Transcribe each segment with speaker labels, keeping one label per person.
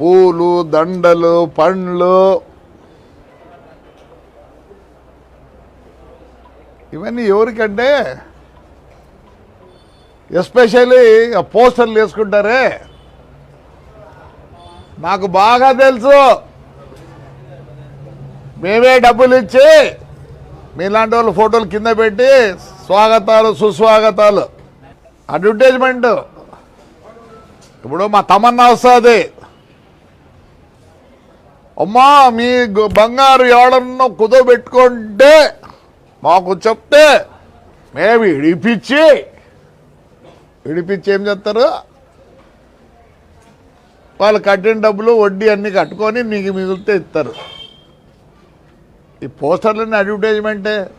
Speaker 1: పూలు దండలు పండ్లు. ఇవన్నీ ఎవరికంటే? ఎస్పెషల్లీ ఆ పోస్టర్లు వేసుకుంటారే. నాకు బాగా తెలుసు. మేమే డబ్బులు ఇచ్చి మీలాంటి వాళ్ళు ఫోటోలు కింద పెట్టి స్వాగతాలు సుస్వాగతాలు. అడ్వర్టైజ్మెంట్. ఇప్పుడు మా తమన్నా వస్తుంది. అమ్మా మీ బంగారు ఎవడన్నా కుదోబెట్టుకుంటే మాకు చెప్తే మేము ఇడిపించి ఇడిపించి ఏం చేస్తారు? వాళ్ళు కట్టిన డబ్బులు వడ్డీ అన్నీ కట్టుకొని నీకు మిగిలితే ఇస్తారు. ఈ పోస్టర్లన్నీ అడ్వర్టైజ్మెంటే.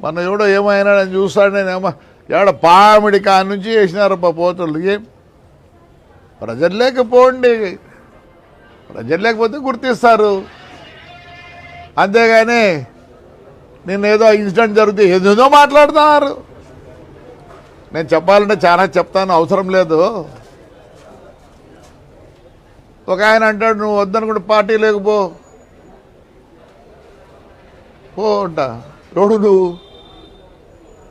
Speaker 1: మన ఎవడో ఏమైనా నేను చూస్తాడు నేను ఏమో ఎవడ పామిడి కానుంచి వేసినారు పోస్టర్లు. ఏం? ప్రజలు లేకపోండి. ప్రజలు లేకపోతే గుర్తిస్తారు. అంతేగాని నేనేదో ఏదో ఇన్సిడెంట్ జరిగితే ఏదేదో మాట్లాడుతున్నారు. నేను చెప్పాలంటే చాలా చెప్తాను అవసరం లేదు. ఒక ఆయన అంటాడు నువ్వు వద్దనుకుంటే పార్టీ లేకపో పో. అంట. ఎవడు నువ్వు?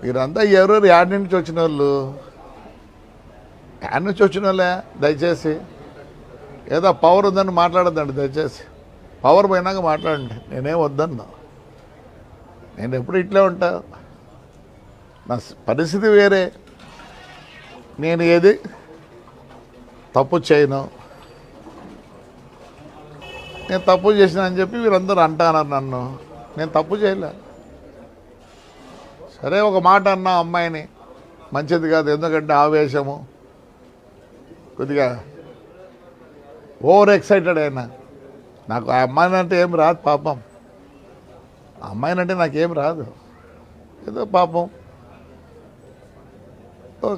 Speaker 1: మీరంతా ఎవరెవరు యాడ్ నుంచి వచ్చిన వాళ్ళు యాడ్ నుంచి వచ్చిన వాళ్ళే దయచేసి. ఏదో పవర్ ఉందని మాట్లాడద్దండి దయచేసి. పవర్ పోయినాక మాట్లాడండి. నేనేం వద్దన్నా. నేను ఎప్పుడు ఇట్లే ఉంటా. నా పరిస్థితి వేరే. నేను ఏది తప్పు చేయను. నేను తప్పు చేసిన అని చెప్పి వీరందరూ అంటున్నారు నన్ను. నేను తప్పు చేయలే. సరే ఒక మాట అన్నా అమ్మాయిని. మంచిది కాదు ఎందుకంటే ఆవేశము. కొద్దిగా ఓవర్ ఎక్సైటెడ్ అయినా నాకు ఆ అమ్మాయిని అంటే ఏం రాదు పాపం. ఆ అమ్మాయిని అంటే నాకేం రాదు. ఏదో పాపం.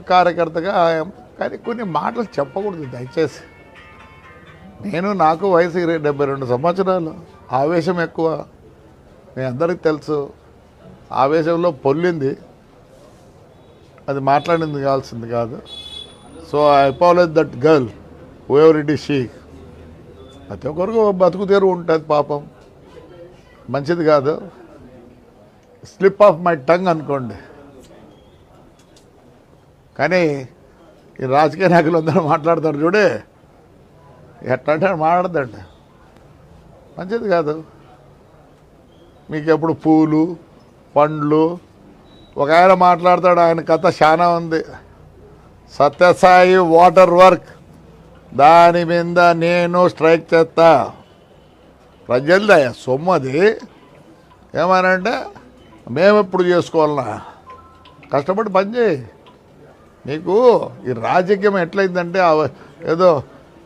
Speaker 1: కార్యకర్తగా కానీ కొన్ని మాటలు చెప్పకూడదు దయచేసి. నేను నాకు వయసు డెబ్బై రెండు సంవత్సరాలు. ఆవేశం ఎక్కువ. మీ అందరికి తెలుసు. ఆవేశంలో పొల్లింది. అది మాట్లాడింది కావాల్సింది కాదు. So I apologise that girl ever it ఈ షీ ప్రతి ఒక్కరికి బతుకు తీరు ఉంటుంది పాపం. మంచిది కాదు. స్లిప్ ఆఫ్ మై టంగ్ అనుకోండి. కానీ ఈ రాజకీయ నాయకులు అందరూ మాట్లాడతారు చూడే. ఎట్లా అంటే మాట్లాడదండి మంచిది కాదు. మీకు ఎప్పుడు పూలు పండ్లు ఒక ఆయన మాట్లాడతాడు ఆయన కథ చాలా ఉంది. Sathya Sai water work. దాని మీద నేను స్ట్రైక్ చేస్తా. ప్రజలదయ సొమ్ము అది ఏమనంటే మేము ఎప్పుడు చేసుకోవాలన్నా కష్టపడి పని చేయి. నీకు ఈ రాజకీయం ఎట్లయిందంటే ఏదో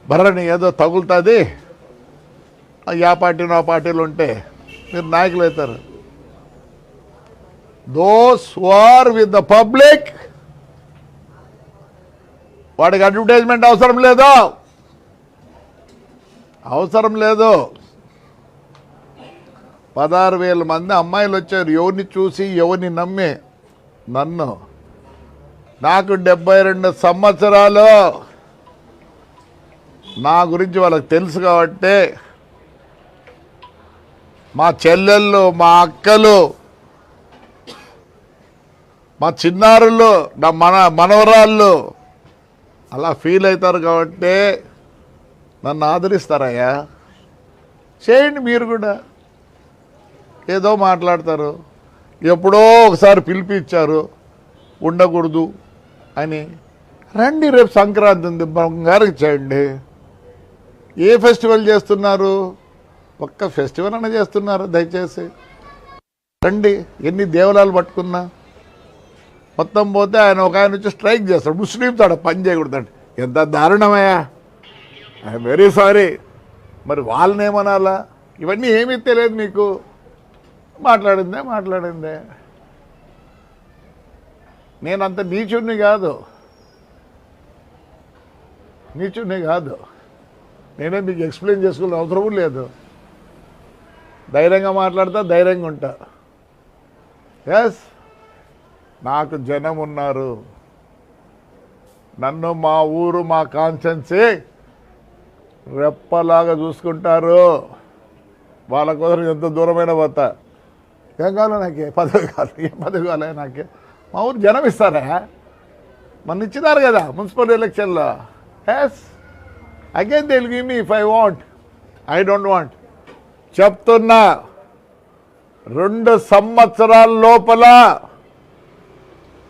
Speaker 1: బర్రని ఏదో తగులుతుంది. యా పార్టీ నా పార్టీలు ఉంటే మీరు నాయకులు అవుతారు those are with the public వాడికి అడ్వర్టైజ్మెంట్ అవసరం లేదు. అవసరం లేదు. పదహారు వేల మంది అమ్మాయిలు వచ్చారు. ఎవరిని చూసి ఎవరిని నమ్మి? నన్ను. నాకు డెబ్బై రెండు సంవత్సరాలు. నా గురించి వాళ్ళకి తెలుసు కాబట్టి మా చెల్లెళ్ళు మా అక్కలు మా చిన్నారులు నా మన మనవరాళ్ళు అలా ఫీల్ అవుతారు కాబట్టి నన్ను ఆదరిస్తారయ్యా. చేయండి మీరు కూడా. ఏదో మాట్లాడతారు. ఎప్పుడో ఒకసారి పిలిపించారు ఉండకూడదు అని. రండి రేపు సంక్రాంతి ఉంది. బంగారికి చేయండి. ఏ ఫెస్టివల్ చేస్తున్నారు? ఒక్క ఫెస్టివల్ అన్న చేస్తున్నారు దయచేసి. రండి ఎన్ని దేవలాలు పట్టుకున్నా. మొత్తం పోతే ఆయన ఒక ఆయన వచ్చి స్ట్రైక్ చేస్తాడు. ముస్లిం తాడు పని చేయకూడదండి. ఎంత దారుణమయ్యా? I'm very sorry. మరి వాళ్ళని ఏమనాలా? ఇవన్నీ ఏమీ తెలియదు మీకు మాట్లాడిందే మాట్లాడిందే. నేను అంత నీచుణ్ణి కాదు. నీచుణ్ణి కాదు. నేనే మీకు ఎక్స్ప్లెయిన్ చేసుకునే అవసరం లేదు. ధైర్యంగా మాట్లాడతా ధైర్యంగా ఉంటా. ఎస్ నాకు జనం ఉన్నారు నన్ను మా ఊరు మా కాన్షన్సే రెప్పలాగా చూసుకుంటారు. వాళ్ళ కోసం ఎంత దూరమైన పోతా ఏం కావాలో నాకే? పదవి కావాలి. ఏం పదవి కావాలి నాకే? మా ఊరు జనం ఇస్తారా? మన ఇచ్చినారు కదా మున్సిపల్ ఎలక్షన్లో. Yes again they'll give me if I want I don't want చెప్తున్నా. రెండు సంవత్సరాల లోపల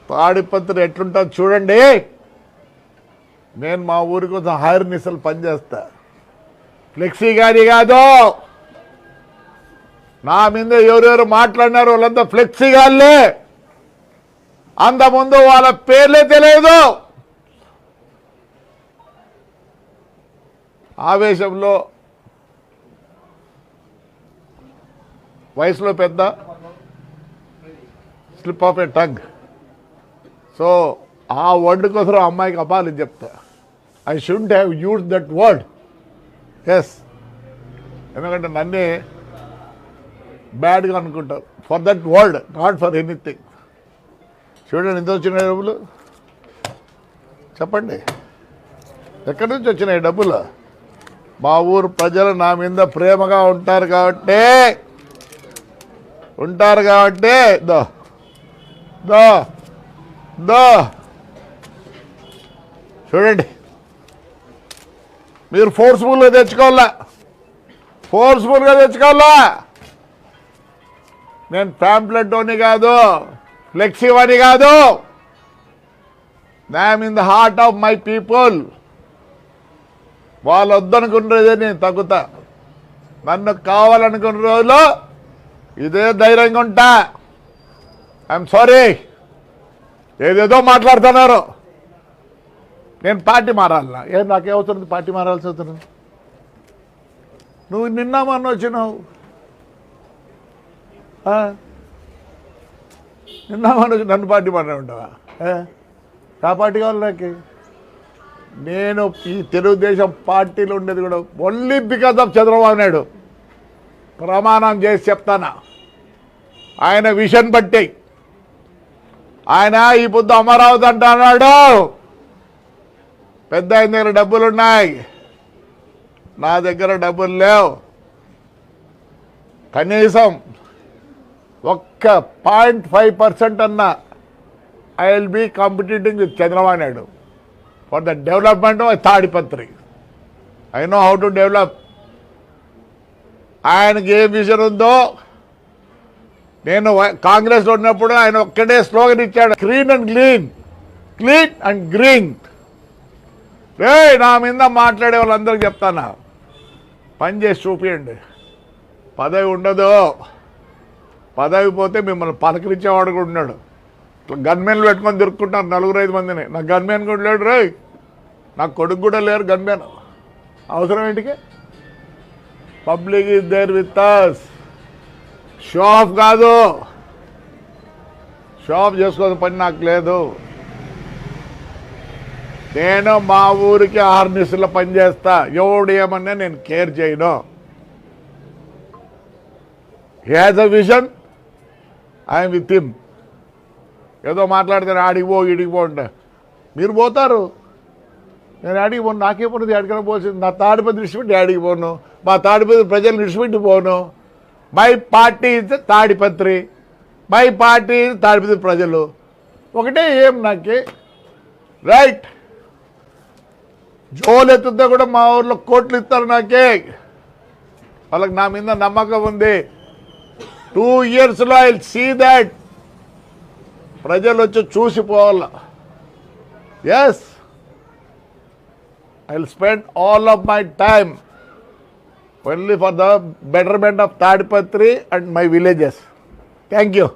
Speaker 1: తాడిపత్రి ఎట్లుంటుంది చూడండి. నేను మా ఊరి కోసం హైర్ నిసలు పనిచేస్తా. ఫ్లెక్సీ గారి కాదు. నా మీద ఎవరెవరు మాట్లాడినారు వాళ్ళంతా ఫ్లెక్సీ గాళ్ళే. అంతకుముందు వాళ్ళ పేర్లే తెలియదు ఆవేశంలో వయసులో పెద్ద slip of a tongue. So ఆ వర్డ్ కోసం ఆ అమ్మాయికి అపాలి చెప్తా. I should have use that word yes ఎందుకంటే నన్నే బ్యాడ్గా అనుకుంటారు. For that word not for anything చూడండి ఎంత వచ్చినాయి డబ్బులు? చెప్పండి. ఎక్కడి నుంచి వచ్చినాయి డబ్బులు? మా ఊరు ప్రజలు నా మీద ప్రేమగా ఉంటారు కాబట్టి. ఉంటారు కాబట్టి. దో. దో. దో. చూడండి. మీరు ఫోర్స్ఫుల్గా తెచ్చుకోవాలా? ఫోర్స్ఫుల్గా తెచ్చుకోవాలా? నేను ప్యాంప్లెట్ అని కాదు ఫ్లెక్సీ అని కాదు. I'm in the heart of my people వాళ్ళు వద్దనుకున్నదే నేను తగ్గుతా. నన్ను కావాలనుకున్న రోజులు ఇదే ధైర్యంగా ఉంటా. ఐఎమ్ సారీ ఏదేదో మాట్లాడుతున్నారు. నేను పార్టీ మారాలనా? ఏం నాకేమవుతుంది పార్టీ మారాల్సి అవుతుంది నువ్వు నిన్న మొన్న వచ్చినావు. నిన్న మొన్న వచ్చి నన్ను పార్టీ మాట్లాడి ఉంటావా? ఏ? ఆ పార్టీ కావాలి నాకు. నేను ఈ తెలుగుదేశం పార్టీలో ఉండేది కూడా only because of Chandrababu Naidu. ప్రమాణం చేసి చెప్తానా? ఆయన విషన్ బట్టి. ఆయన ఈ పొద్దు అమరావతి అంటున్నాడు. పెద్ద ఆయన దగ్గర డబ్బులు ఉన్నాయి నా దగ్గర డబ్బులు లేవు. కనీసం ఒక్క పాయింట్ ఫైవ్ పర్సెంట్ అన్న I will be competing with Chandrababu Naidu. For the development of Tadipatri I know how to develop ఆయనకి ఏ విజన్ ఉందో నేను కాంగ్రెస్లో ఉన్నప్పుడు ఆయన ఒక్కటే స్లోగన్ ఇచ్చాడు clean and clean clean and green రే నా మీద మాట్లాడే వాళ్ళందరికీ చెప్తానా? పని చేసి చూపియండి. పదవి ఉండదు. పదవి పోతే మిమ్మల్ని పలకరించేవాడు కూడా ఉన్నాడు. గన్మెన్లు పెట్టుకొని దొరుకుతుంటారు నలుగురు ఐదు మందిని. నాకు గన్మెన్ కూడా లేడు రే నాకు కొడుకు కూడా లేరు గన్మెన్ అవసరం ఏంటికి? Public is there with us show off కాదు. షో ఆఫ్ చేసుకోని పని నాకు లేదు. నేను మా ఊరికి ఆరు నిసుల పని ఎవడు ఏమన్నా నేను కేర్ చేయను. Has a vision I'm with him ఏదో మాట్లాడితే ఆడికి ఇడిగిపో ఇడికి అంటే. మీరు పోతారు. నేను ఆడికి పోను. నాకే పోను పోసింది నా తాడిపతి విడిచిపెట్టి ఆడికి పోను. మా తాడిపతి ప్రజలు విడిచిపెట్టి పోను. My party is Tadipatri my party Tadipatri ప్రజలు. ఒకటే ఏం నాకే? రైట్. జోలు ఎత్తుతే కూడా మా ఊర్లో కోట్లు ఇస్తారు నాకే. వాళ్ళకి నా మీద నమ్మకం ఉంది. టూ ఇయర్స్లో ఐ సీ దాట్ ప్రజలు వచ్చి చూసిపోవాల yes I spend all of my time only for the betterment of Tadpatri and my villages. Thank you.